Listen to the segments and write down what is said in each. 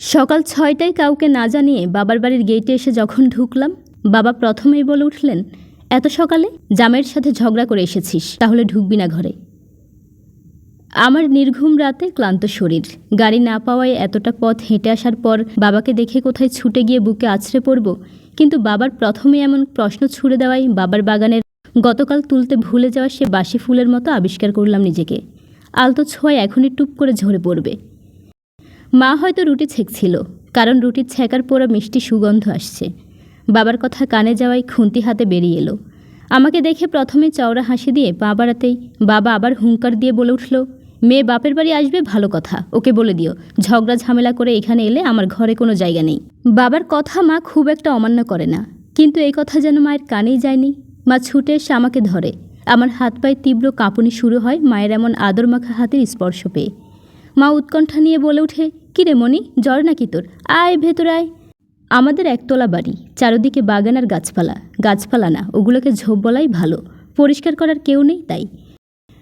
সকাল ছয়টায় কাউকে না জানিয়ে বাবার বাড়ির গেটে এসে যখন ঢুকলাম, বাবা প্রথমেই বলে উঠলেন, এত সকালে জামাইয়ের সাথে ঝগড়া করে এসেছিস, তাহলে ঢুকবি না ঘরে। আমার নির্ঘুম রাতে ক্লান্ত শরীর। গাড়ি না পাওয়ায় এতটা পথ হেঁটে আসার পর বাবাকে দেখে কোথায় ছুটে গিয়ে বুকে আছড়ে পড়ব, কিন্তু বাবার প্রথমে এমন প্রশ্ন ছুড়ে দেওয়াই বাবার বাগানের গতকাল তুলতে ভুলে যাওয়া সে বাসি ফুলের মতো আবিষ্কার করলাম নিজেকে। আলতো ছোঁয়ায় এখনই টুপ করে ঝরে পড়বে। মা হয়তো রুটি ছেঁকছিল, কারণ রুটির ছ্যাঁকার পোড়া মিষ্টি সুগন্ধ আসছে। বাবার কথা কানে যাওয়ায় খুন্তি হাতে বেরিয়ে এলো। আমাকে দেখে প্রথমে চওড়া হাসি দিয়ে পা বাড়াতেই বাবা আবার হুঙ্কার দিয়ে বলে উঠল, মেয়ে বাপের বাড়ি আসবে, ভালো কথা, ওকে বলে দিও। ঝগড়া ঝামেলা করে এখানে এলে আমার ঘরে কোনো জায়গা নেই। বাবার কথা মা খুব একটা অমান্য করে না, কিন্তু এই কথা যেন মায়ের কানেই যায়নি। মা ছুটে এসে আমাকে ধরে। আমার হাত পায়ে তীব্র কাঁপুনি শুরু হয় মায়ের এমন আদর মাখা হাতের স্পর্শ পেয়ে। মা উৎকণ্ঠা নিয়ে বলে ওঠে কিরে মনি? জ্বর নাকি তোর? আয় ভেতরে আয়। আমাদের একতলা বাড়ি, চারদিকে বাগান আর গাছপালা। গাছপালা না, ওগুলোকে ঝোপ বলাই ভালো। পরিষ্কার করার কেউ নেই তাই।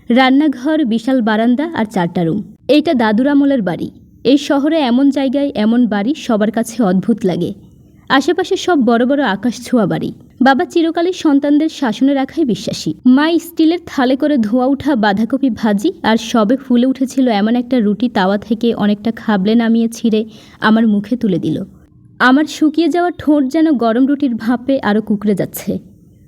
রান্নাঘর, বিশাল বারান্দা আর চারটা রুম। এইটা দাদুর আমলের বাড়ি। এই শহরে এমন জায়গায়, এমন বাড়ি সবার কাছে অদ্ভুত লাগে। আশেপাশে সব বড় বড় আকাশ ছোঁয়া বাড়ি। বাবা চিরকালই সন্তানদের শাসনে রাখাই বিশ্বাসী। মা স্টিলের থালে করে ধোয়া উঠা বাঁধাকপি ভাজি আর সবে ফুলে উঠেছিল এমন একটা রুটি তাওয়া থেকে অনেকটা খাবলে নামিয়ে ছিঁড়ে আমার মুখে তুলে দিল। আমার শুকিয়ে যাওয়া ঠোঁট যেন গরম রুটির ভাপে আরও কুকড়ে যাচ্ছে।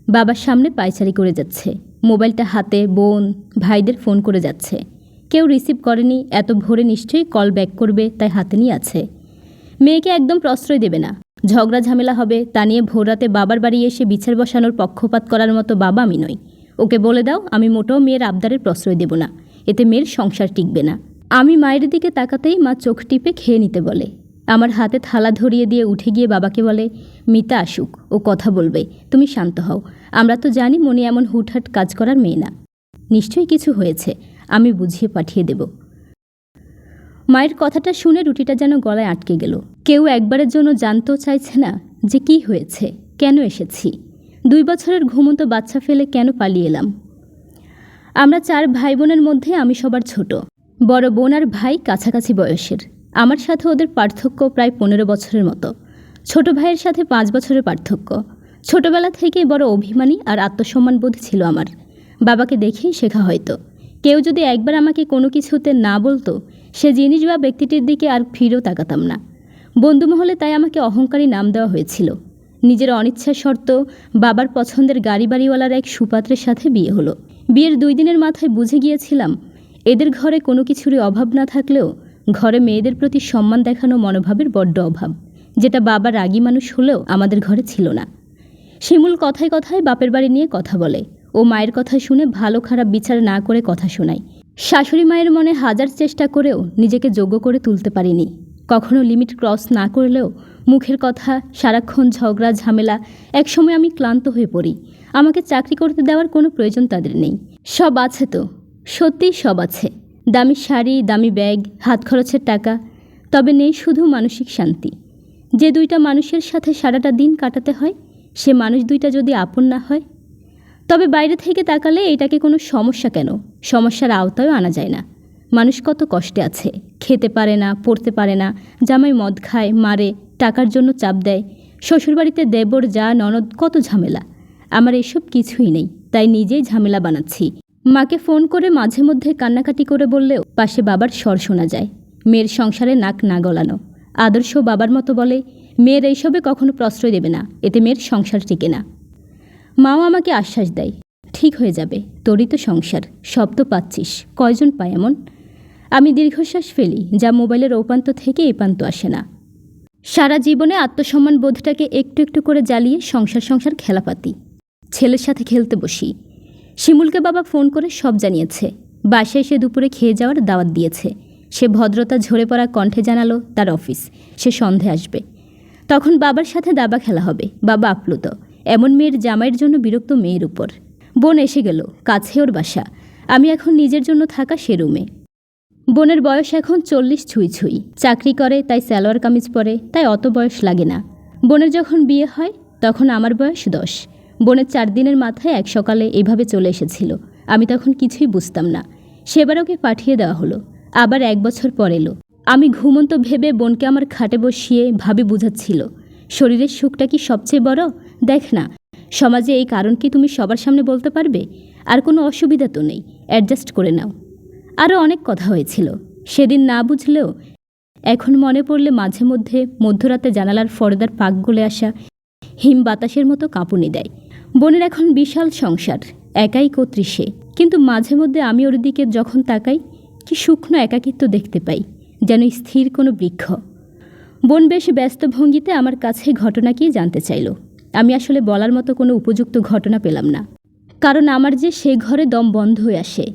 বাবার সামনে পায়চারি করে যাচ্ছে। মোবাইলটা হাতে, বোন, ভাইদের ফোন করে যাচ্ছে। কেউ রিসিভ করেনি, এত ভোরে নিশ্চয়ই কল ব্যাক করবে, তাই হাতে নিয়ে আছে। মেয়েকে একদম প্রশ্রয় দেবে না। ঝগড়া ঝামেলা হবে, তা নিয়ে ভোররাতে বাবার বাড়ি এসে বিছার বসানোর পক্ষপাত করার মতো বাবা আমি নই। ওকে বলে দাও, আমি মোটেও মেয়ের আবদারের প্রশ্রয় দেব না। এতে মেয়ের সংসার টিকবে না। আমি মায়ের দিকে তাকাতেই মা চোখ টিপে খেয়ে নিতে বলে। আমার হাতে থালা ধরিয়ে দিয়ে উঠে গিয়ে বাবাকে বলে, মিতা আসুক, ও কথা বলবে, তুমি শান্ত হও। আমরা তো জানি মনে এমন হুটহাট কাজ করার মেয়ে না। নিশ্চয়ই কিছু হয়েছে, আমি বুঝিয়ে পাঠিয়ে দেব। মায়ের কথাটা শুনে রুটিটা যেন গলায় আটকে গেল। কেউ একবারের জন্য জানতেও চাইছে না যে কি হয়েছে, কেন এসেছি। দুই বছরের ঘুমন্ত বাচ্চা ফেলে কেন পালিয়ে এলাম? আমরা চার ভাই বোনের মধ্যে আমি সবার ছোট। বড় বোন আর ভাই কাছাকাছি বয়সের। আমার সাথে ওদের পার্থক্য প্রায় পনেরো বছরের মতো। ছোট ভাইয়ের সাথে পাঁচ বছরের পার্থক্য। ছোটবেলা থেকেই বড় অভিমানী আর আত্মসম্মানবোধ ছিল আমার। বাবাকে দেখেই শেখা হয়তো। কেউ যদি একবার আমাকে কোনো কিছুতে না বলতো, সে জিনিস বা ব্যক্তিটির দিকে আর ফিরেও তাকাতাম না। বন্ধুমহলে তাই আমাকে অহংকারী নাম দেওয়া হয়েছিল। নিজের অনিচ্ছা শর্ত বাবার পছন্দের গাড়ি বাড়িওয়ালার এক সুপাত্রের সাথে বিয়ে হলো। বিয়ের দুই দিনের মাথায় বুঝে গিয়েছিলাম, এদের ঘরে কোনো কিছুরই অভাব না থাকলেও ঘরে মেয়েদের প্রতি সম্মান দেখানো মনোভাবের বড্ড অভাব, যেটা বাবা রাগী মানুষ হলেও আমাদের ঘরে ছিল না। শিমুল কথায় কথায় বাপের বাড়ি নিয়ে কথা বলে। ও মায়ের কথা শুনে ভালো খারাপ বিচার না করে কথা শোনাই শাশুড়ি মায়ের মনে হাজার চেষ্টা করেও নিজেকে যোগ্য করে তুলতে পারিনি। কখনো লিমিট ক্রস না করলেও মুখের কথা, সারাক্ষণ ঝগড়া, ঝামেলা, একসময় আমি ক্লান্ত হয়ে পড়ি। আমাকে চাকরি করতে দেওয়ার কোনো প্রয়োজন তাদের নেই। সব আছে তো, সত্যিই সব আছে। দামি শাড়ি, দামি ব্যাগ, হাত খরচের টাকা, তবে নেই শুধু মানসিক শান্তি। যে দুইটা মানুষের সাথে সারাটা দিন কাটাতে হয়, সে মানুষ দুইটা যদি আপন না হয় তবে বাইরে থেকে তাকালে এটাকে কোনো সমস্যা কেন? সমস্যার আওতায়ও আনা যায় না। মানুষ কত কষ্টে আছে। খেতে পারে না, পড়তে পারে না, জামাই মদ খায়, মারে, টাকার জন্য চাপ দেয়, শ্বশুরবাড়িতে দেবর, যা, ননদ, কত ঝামেলা। আমার এসব কিছুই নেই, তাই নিজেই ঝামেলা বানাচ্ছি। মাকে ফোন করে মাঝে মধ্যে কান্নাকাটি করে বললেও পাশে বাবার স্বর শোনা যায়। মেয়ের সংসারে নাক না গলানো। আদর্শ বাবার মতো বলে, মেয়ের এইসবে কখনো প্রশ্রয় দেবে না। এতে মেয়ের সংসার টিকে না। মাও আমাকে আশ্বাস দেয়, ঠিক হয়ে যাবে, তোরই তো সংসার সব তো পাচ্ছিস, কয়জন পায় এমন? আমি দীর্ঘশ্বাস ফেলি, যা মোবাইলের ওপান্ত থেকে এপান্ত আসে না। সারা জীবনে আত্মসম্মান বোধটাকে একটু একটু করে জ্বালিয়ে সংসার সংসার খেলাপাতি। ছেলের সাথে খেলতে বসি। শিমুলকে বাবা ফোন করে সব জানিয়েছে। বাসায় সে দুপুরে খেয়ে যাওয়ার দাওয়াত দিয়েছে। সে ভদ্রতা ঝরে পড়া কণ্ঠে জানালো, তার অফিস, সে সন্ধে আসবে। তখন বাবার সাথে দাবা খেলা হবে, বাবা আপ্লুত। এমন মেয়ের জামাইয়ের জন্য বিরক্ত মেয়ের উপর। বোন এসে গেল, কাছে ওর বাসা। আমি এখন নিজের জন্য থাকা সে রুমে। বোনের বয়স এখন চল্লিশ ছুঁই ছুঁই। চাকরি করে, তাই সালোয়ার কামিজ পরে, তাই অত বয়স লাগে না। বোনের যখন বিয়ে হয়, তখন আমার বয়স দশ। বোনের চার দিনের মাথায় এক সকালে এভাবে চলে এসেছিল। আমি তখন কিছুই বুঝতাম না। সেবার ওকে পাঠিয়ে দেওয়া হলো। আবার এক বছর পর এলো। আমি ঘুমন্ত ভেবে বোনকে আমার খাটে বসিয়ে ভাবে বুঝাচ্ছিল, শরীরের সুখটা কি সবচেয়ে বড়? দেখ না, সমাজে এই কারণ কি তুমি সবার সামনে বলতে পারবে? আর কোনো অসুবিধা তো নেই অ্যাডজাস্ট করে নাও। আরও অনেক কথা হয়েছিল, সেদিন না বুঝলেও এখন মনে পড়লে মাঝে মধ্যে মধ্যরাতে জানালার ফরদার পাক গলে আসা হিম বাতাসের মতো কাঁপুনি দেয়। বোনের এখন বিশাল সংসার, একাই কর্ত্রী কিন্তু মাঝে মধ্যে আমি ওর দিকে যখন তাকাই, কি শুকনো একাকিত্ব দেখতে পাই, যেন স্থির কোনো বৃক্ষ। বোন বেশ ব্যস্ত ভঙ্গিতে আমার কাছে ঘটনা কি জানতে চাইল। আমি আসলে বলার মতো কোনো উপযুক্ত ঘটনা পেলাম না। কারণ আমার যে সে ঘরে দম বন্ধ হয়ে আসে।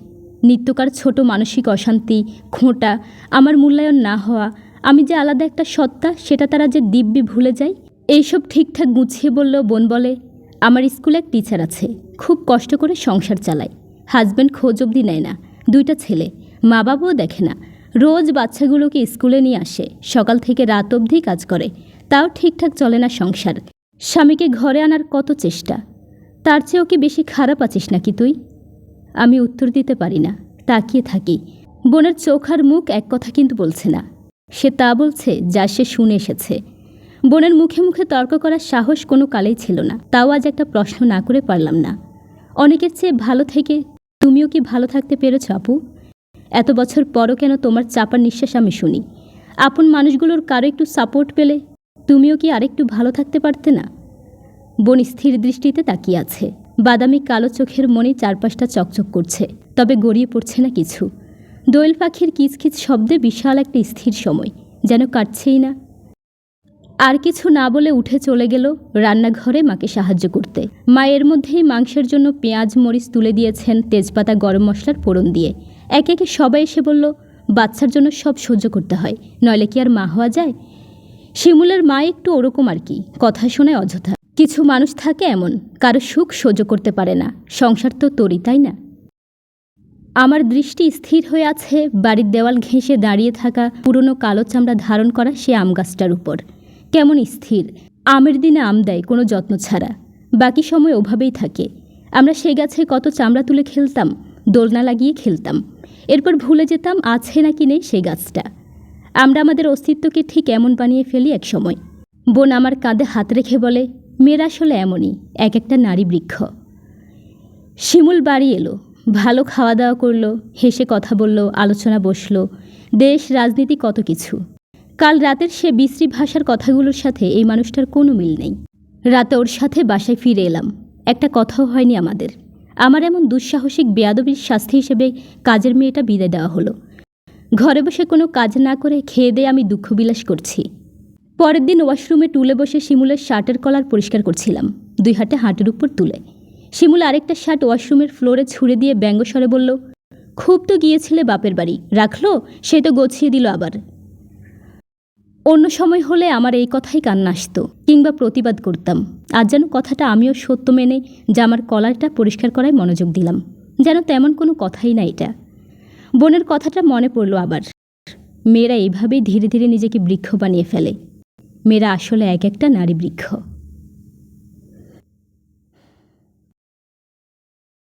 নিত্যকার ছোট মানসিক অশান্তি, খোঁটা, আমার মূল্যায়ন না হওয়া, আমি যে আলাদা একটা সত্তা, সেটা তারা যে দিব্যি ভুলে যায়, এইসব ঠিকঠাক গুছিয়ে বললেও বোন বলে, আমার স্কুলে এক টিচার আছে, খুব কষ্ট করে সংসার চালায়। হাজব্যান্ড খোঁজ অবধি নেয় না, দুইটা ছেলে মা বাবাও দেখে না। রোজ বাচ্চাগুলোকে স্কুলে নিয়ে আসে, সকাল থেকে রাত অবধি কাজ করে। তাও ঠিকঠাক চলে না সংসার। স্বামীকে ঘরে আনার কত চেষ্টা? তার চেয়েও কি বেশি খারাপ আছিস নাকি তুই? আমি উত্তর দিতে পারি না, তাকিয়ে থাকি। বোনের চোখ আর মুখ এক কথা কিন্তু বলছে না। সে তা বলছে যা সে শুনে এসেছে। বোনের মুখে মুখে তর্ক করার সাহস কোনো কালেই ছিল না। তাও আজ একটা প্রশ্ন না করে পারলাম না। অনেকের চেয়ে ভালো থেকে তুমিও কি ভালো থাকতে পেরেছ আপু? এত বছর পরও কেন তোমার চাপার নিঃশ্বাস আমি শুনি? আপন মানুষগুলোর কারও একটু সাপোর্ট পেলে তুমিও কি আরেকটু ভালো থাকতে পারতে না? বোন স্থির দৃষ্টিতে তাকিয়ে আছে। বাদামি কালো চোখের মনে চারপাশটা চকচক করছে, তবে গড়িয়ে পড়ছে না কিছু। দোয়েল পাখির কিচকিচ শব্দে বিশাল একটা স্থির সময়, যেন কাটছেই না। আর কিছু না বলে উঠে চলে গেল রান্নাঘরে মাকে সাহায্য করতে। মায়ের মধ্যেই মাংসের জন্য পেঁয়াজ, মরিচ তুলে দিয়েছেন তেজপাতা, গরম মশলার ফোড়ন দিয়ে। একে একে সবাই এসে বলল, বাচ্চার জন্য সব সহ্য করতে হয়, নইলে কি আর মা হওয়া যায়? শিমুলের মা একটু ওরকম আর কি। কথা শোনায় অযথা। কিছু মানুষ থাকে এমন, কারও সুখ সহ্য করতে পারে না। সংসার তো তরি তাই না? আমার দৃষ্টি স্থির হয়ে আছে, বাড়ির দেওয়াল ঘেঁষে দাঁড়িয়ে থাকা পুরনো কালো চামড়া ধারণ করা সে আম গাছটার উপর। কেমন স্থির। আমের দিনে আম দেয় কোনো যত্ন ছাড়া। বাকি সময় ওভাবেই থাকে। আমরা সেই গাছে কত চামড়া তুলে খেলতাম, দোলনা লাগিয়ে খেলতাম। এরপর ভুলে যেতাম, আছে নাকি নেই সেই গাছটা। আমরা আমাদের অস্তিত্বকে ঠিক এমন বানিয়ে ফেলি এক সময়। বোন আমার কাঁধে হাত রেখে বলে, মেয়েরা আসলে এমনই, এক একটা নারী বৃক্ষ। শিমুল বাড়ি এলো, ভালো খাওয়া দাওয়া করল, হেসে কথা বলল, আলোচনা বসল, দেশ, রাজনীতি কত কিছু। কাল রাতের সে বিশ্রী ভাষার কথাগুলোর সাথে এই মানুষটার কোনো মিল নেই। রাতে ওর সাথে বাসায় ফিরে এলাম, একটা কথাও হয়নি আমাদের। আমার এমন দুঃসাহসিক, বেয়াদবির শাস্তি হিসেবে কাজের মেয়েটা বিদায় দেওয়া হলো। ঘরে বসে কোনো কাজ না করে খেয়ে দিয়ে আমি দুঃখ বিলাস করছি। পরের দিন ওয়াশরুমে টুলে বসে শিমুলের শার্টের কলার পরিষ্কার করছিলাম, দুই হাতে হাঁটুর উপর তুলে। শিমুল আরেকটা শার্ট ওয়াশরুমের ফ্লোরে ছুঁড়ে দিয়ে ব্যঙ্গস্বরে বলল, খুব তো গিয়েছিলে বাপের বাড়ি, রাখল? সে তো গছিয়ে দিল আবার। অন্য সময় হলে আমার এই কথাই কান্না আসতো, কিংবা প্রতিবাদ করতাম। আজ যেন কথাটা আমিও সত্য মেনে জামার কলারটা পরিষ্কার করায় মনোযোগ দিলাম। যেন তেমন কোনো কথাই না এটা। বোনের কথাটা মনে পড়ল আবার। মেয়েরা এইভাবেই ধীরে ধীরে নিজেকে বৃক্ষ বানিয়ে ফেলে। মেয়েরা আসলে এক একটা নারী বৃক্ষ।